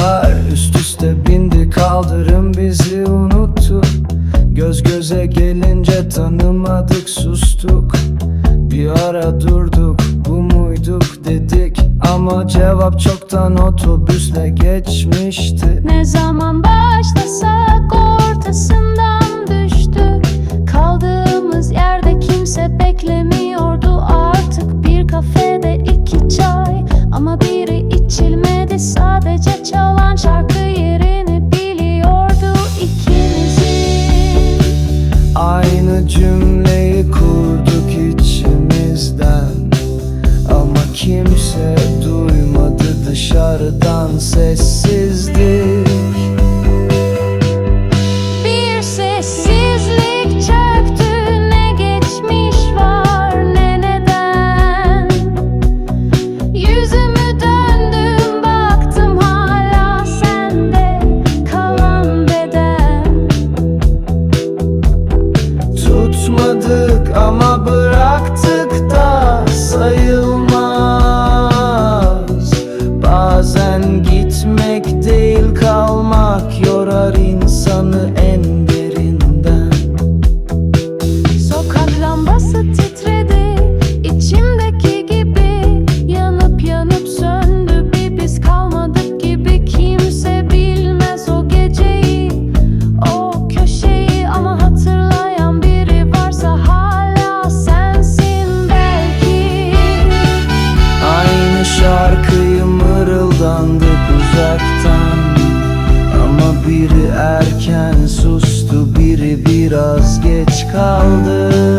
Adımlar üst üste bindi kaldırım bizi unuttu. Göz göze gelince tanımadık sustuk. Bir ara durduk bu muyduk dedik. Ama cevap çoktan otobüsle geçmişti. Ne zaman başlasak ortasından cümleyi kurduk içimizden. Ama kimse duymadı dışarıdan sessizdi konuşmadık ama bırak kaldı.